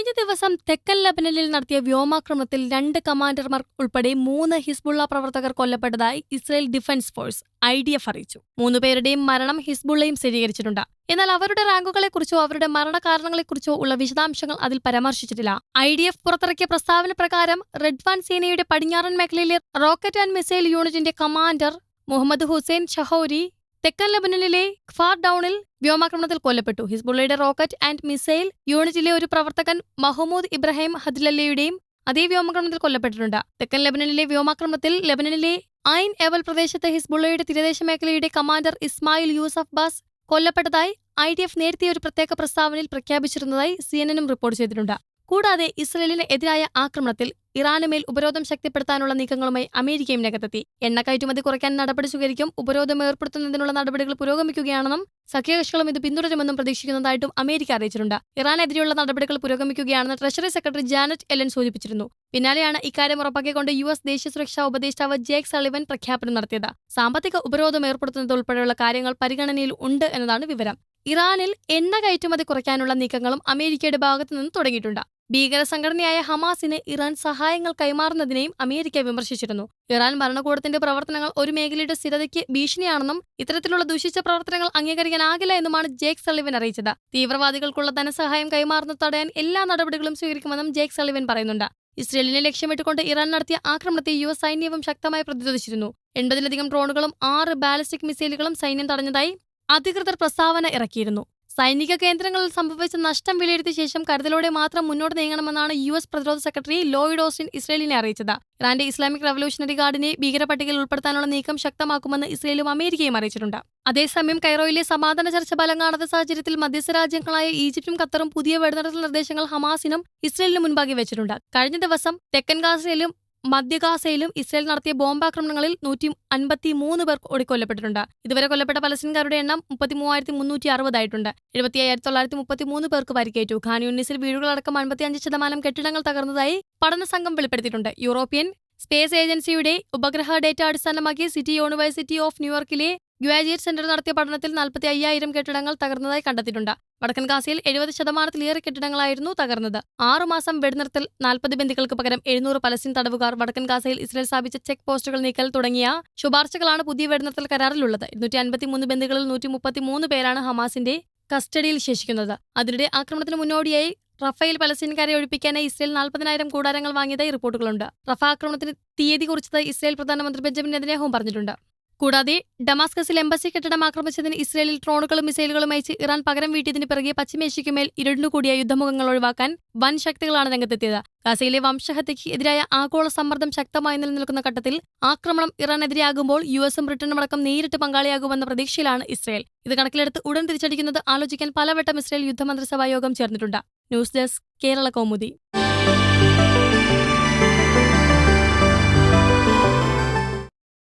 കഴിഞ്ഞ ദിവസം തെക്കൻ ലബനനിൽ നടത്തിയ വ്യോമാക്രമണത്തിൽ രണ്ട് കമാൻഡർമാർ ഉൾപ്പെടെ മൂന്ന് ഹിസ്ബുള്ള പ്രവർത്തകർ കൊല്ലപ്പെട്ടതായി Israel defence force I D F അറിയിച്ചു. മൂന്നുപേരുടെയും മരണം ഹിസ്ബുള്ളയും സ്ഥിരീകരിച്ചിട്ടുണ്ട്. എന്നാൽ അവരുടെ റാങ്കുകളെക്കുറിച്ചോ അവരുടെ മരണകാരണങ്ങളെക്കുറിച്ചോ ഉള്ള വിശദാംശങ്ങൾ അതിൽ പരാമർശിച്ചിട്ടില്ല. ഐ ഡി എഫ് പുറത്തിറക്കിയ പ്രസ്താവന പ്രകാരം റെഡ്വാൻ സേനയുടെ പടിഞ്ഞാറൻ മേഖലയിലെ റോക്കറ്റ് ആൻഡ് മിസൈൽ യൂണിറ്റിന്റെ കമാൻഡർ മുഹമ്മദ് ഹുസൈൻ ഷഹൌരി തെക്കൻ ലബനനിലെ ഖ്വാർ ഡൌണിൽ വ്യോമാക്രമണത്തിൽ കൊല്ലപ്പെട്ടു. ഹിസ്ബുള്ളയുടെ റോക്കറ്റ് ആൻഡ് മിസൈൽ യൂണിറ്റിലെ ഒരു പ്രവർത്തകൻ മഹമ്മൂദ് ഇബ്രാഹിം ഹദ്ലല്ലയുടെയും അതേ വ്യോമാക്രമണത്തിൽ കൊല്ലപ്പെട്ടിട്ടുണ്ട്. തെക്കൻ ലബനനിലെ വ്യോമാക്രമണത്തിൽ ലബനനിലെ ഐൻ എവൽ പ്രദേശത്ത് ഹിസ്ബുള്ളയുടെ തീരദേശ മേഖലയുടെ കമാൻഡർ ഇസ്മായിൽ യൂസഫ് ബാസ് കൊല്ലപ്പെട്ടതായി ഐ ഡി എഫ് നേരത്തെ ഒരു പ്രത്യേക പ്രസ്താവനയിൽ പ്രഖ്യാപിച്ചിരുന്നതായി സി എൻ എനും റിപ്പോർട്ട് ചെയ്തിട്ടുണ്ട്. കൂടാതെ ഇസ്രയേലിന് എതിരായ ആക്രമണത്തിൽ ഇറാനുമേൽ ഉപരോധം ശക്തിപ്പെടുത്താനുള്ള നീക്കങ്ങളുമായി അമേരിക്കയും രംഗത്തെത്തി. എണ്ണ കയറ്റുമതി കുറയ്ക്കാൻ നടപടി സ്വീകരിക്കും ഉപരോധം ഏർപ്പെടുത്തുന്നതിനുള്ള നടപടികൾ പുരോഗമിക്കുകയാണെന്നും സഖ്യകക്ഷികളും ഇത് പിന്തുടരുമെന്നും പ്രതീക്ഷിക്കുന്നതായിട്ടും അമേരിക്ക അറിയിച്ചിട്ടുണ്ട്. ഇറാനെതിരെയുള്ള നടപടികൾ പുരോഗമിക്കുകയാണെന്ന് ട്രഷറി സെക്രട്ടറി ജാനറ്റ് എലൻ സൂചിപ്പിച്ചിരുന്നു. പിന്നാലെയാണ് ഇക്കാര്യം ഉറപ്പാക്കിക്കൊണ്ട് യു എസ് ദേശീയ സുരക്ഷാ ഉപദേഷ്ടാവ് ജേക്ക് സളിവൻ പ്രഖ്യാപനം നടത്തിയത്. സാമ്പത്തിക ഉപരോധം ഏർപ്പെടുത്തുന്നത് ഉൾപ്പെടെയുള്ള കാര്യങ്ങൾ പരിഗണനയിൽ ഉണ്ട് എന്നതാണ് വിവരം. ഇറാനിൽ എണ്ണ കയറ്റുമതി കുറയ്ക്കാനുള്ള നീക്കങ്ങളും അമേരിക്കയുടെ ഭാഗത്തു നിന്ന് തുടങ്ങിയിട്ടുണ്ട്. ഭീകര സംഘടനയായ ഹമാസിന് ഇറാൻ സഹായങ്ങൾ കൈമാറുന്നതിനെയും അമേരിക്ക വിമർശിച്ചിരുന്നു. ഇറാൻ ഭരണകൂടത്തിന്റെ പ്രവർത്തനങ്ങൾ ഒരു മേഖലയുടെ സ്ഥിരതയ്ക്ക് ഭീഷണിയാണെന്നും ഇത്തരത്തിലുള്ള ദുഷിച്ച പ്രവർത്തനങ്ങൾ അംഗീകരിക്കാനാകില്ല എന്നുമാണ് ജേക്ക് സളിവൻ അറിയിച്ചത്. തീവ്രവാദികൾക്കുള്ള ധനസഹായം കൈമാറുന്നത് തടയാൻ എല്ലാ നടപടികളും സ്വീകരിക്കുമെന്നും ജേക്ക് സളിവൻ പറയുന്നുണ്ട്. ഇസ്രയേലിനെ ലക്ഷ്യമിട്ടുകൊണ്ട് ഇറാൻ നടത്തിയ ആക്രമണത്തെ യു എസ് സൈന്യവും ശക്തമായി പ്രതിരോധിച്ചിരുന്നു. എൺപതിലധികം ഡ്രോണുകളും ആറ് ബാലിസ്റ്റിക് മിസൈലുകളും സൈന്യം തടഞ്ഞതായി അധികൃതർ പ്രസ്താവന ഇറക്കിയിരുന്നു. സൈനിക കേന്ദ്രങ്ങളിൽ സംഭവിച്ച നഷ്ടം വിലയിരുത്തിയ ശേഷം കരുതലോടെ മാത്രം മുന്നോട്ട് നീങ്ങണമെന്നാണ് യു എസ് പ്രതിരോധ സെക്രട്ടറി ലോയിഡ് ഓസ്റ്റിൻ ഇസ്രയേലിനെ അറിയിച്ചത്. ഇറാന്റെ ഇസ്ലാമിക് റവല്യൂഷണറി ഗാർഡിനെ ഭീകരപട്ടികയിൽ ഉൾപ്പെടുത്താനുള്ള നീക്കം ശക്തമാക്കുമെന്ന് ഇസ്രയേലും അമേരിക്കയും അറിയിച്ചിട്ടുണ്ട്. അതേസമയം കൈറോയിലെ സമാധാന ചർച്ച ഫലം കാണാത്ത സാഹചര്യത്തിൽ മധ്യസ്ഥ രാജ്യങ്ങളായ ഈജിപ്തും ഖത്തറും പുതിയ വെടിനിർത്തൽ നിർദ്ദേശങ്ങൾ ഹമാസിനും ഇസ്രയേലിനും മുൻപാകെ വെച്ചിട്ടുണ്ട്. കഴിഞ്ഞ ദിവസം തെക്കൻ ഗാസയിലും മധ്യഗാസയിലും ഇസ്രയേൽ നടത്തിയ ബോംബാക്രമണങ്ങളിൽ നൂറ്റി അൻപത്തി മൂന്ന് പേർ ഓടിക്കൊല്ലപ്പെട്ടിട്ടുണ്ട്. ഇതുവരെ കൊല്ലപ്പെട്ട പലസ്തീൻകാരുടെ എണ്ണം മുപ്പത്തി മൂവായിരത്തി മുന്നൂറ്റി അറുപതായിട്ടുണ്ട് എഴുപത്തി അയ്യായിരത്തി തൊള്ളായിരത്തി മുപ്പത്തി മൂന്ന് പേർക്ക് പരിക്കേറ്റു. ഖാൻ യൂണിസിൽ വീടുകളടക്കം അൻപത്തിയഞ്ച് ശതമാനം കെട്ടിടങ്ങൾ തകർന്നതായി പഠന സംഘം വെളിപ്പെടുത്തിയിട്ടുണ്ട്. യൂറോപ്യൻ സ്പേസ് ഏജൻസിയുടെ ഉപഗ്രഹ ഡേറ്റ അടിസ്ഥാനമാക്കി സിറ്റി യൂണിവേഴ്സിറ്റി ഓഫ് ന്യൂയോർക്കിലെ ഗ്രാജുവേറ്റ് സെന്റർ നടത്തിയ പഠനത്തിൽ നാൽപ്പത്തി അയ്യായിരം കെട്ടിടങ്ങൾ തകർന്നതായി കണ്ടെത്തിയിട്ടുണ്ട്. വടക്കൻ ഗാസയിൽ എഴുപത് ശതമാനത്തിലേറെ കെട്ടിടങ്ങളായിരുന്നു തകർന്നത്. ആറുമാസം വെടിനിർത്തൽ നാൽപ്പത് ബന്ധുക്കൾക്ക് പകരം എഴുന്നൂറ് പലസ്തീൻ തടവുകാർ വടക്കൻ ഗാസയിൽ ഇസ്രയേൽ സ്ഥാപിച്ച ചെക്ക് പോസ്റ്റുകൾ നീക്കൽ തുടങ്ങിയ ശുപാർശകളാണ് പുതിയ വെടിനിർത്തൽ കരാറിലുള്ളത്. ഇരുന്നൂറ്റി അൻപത്തിമൂന്ന് ബന്ധുക്കളിൽ നൂറ്റി മുപ്പത്തിമൂന്ന് പേരാണ് ഹമാസിന്റെ കസ്റ്റഡിയിൽ ശേഷിക്കുന്നത്. അതിനിടെ ആക്രമണത്തിന് മുന്നോടിയായി റഫേൽ പലസ്തീൻകാരെ ഒഴിപ്പിക്കാനായി ഇസ്രയേൽ നാൽപ്പതിനായിരം കൂടാരങ്ങൾ വാങ്ങിയതായി റിപ്പോർട്ടുകളുണ്ട്. റഫ ആക്രമണത്തിന് തീയതി കുറിച്ചത് ഇസ്രയേൽ പ്രധാനമന്ത്രി ബെഞ്ചമിൻ നെതന്യാഹുവും പറഞ്ഞിട്ടുണ്ട്. കൂടാതെ ഡമാസ്കസിൽ എംബസി കെട്ടിടം ആക്രമിച്ചതിന് ഇസ്രയേലിൽ ഡ്രോണുകളും മിസൈലുകളും അയച്ച് ഇറാൻ പകരം വീട്ടിയതിന് പിറകെ പശ്ചിമേഷ്യയ്ക്കുമേൽ ഇരുണ്ടുകൂടിയ യുദ്ധമുഖങ്ങൾ ഒഴിവാക്കാൻ വൻ ശക്തികളാണ് രംഗത്തെത്തിയത്. ഗാസയിലെ വംശഹത്യയ്ക്ക് എതിരായ ആഗോള സമ്മർദ്ദം ശക്തമായി നിലനിൽക്കുന്ന ഘട്ടത്തിൽ ആക്രമണം ഇറാനെതിരെയാകുമ്പോൾ യു എസും ബ്രിട്ടനും അടക്കം നേരിട്ട് പങ്കാളിയാകുമെന്ന പ്രതീക്ഷയിലാണ് ഇസ്രയേൽ. ഇത് കണക്കിലെടുത്ത് ഉടൻ തിരിച്ചടിക്കുന്നത് ആലോചിക്കാൻ പലവട്ടം ഇസ്രയേൽ യുദ്ധമന്ത്രിസഭാ യോഗം ചേർന്നിട്ടുണ്ട്. News desk Kerala Kaumudi.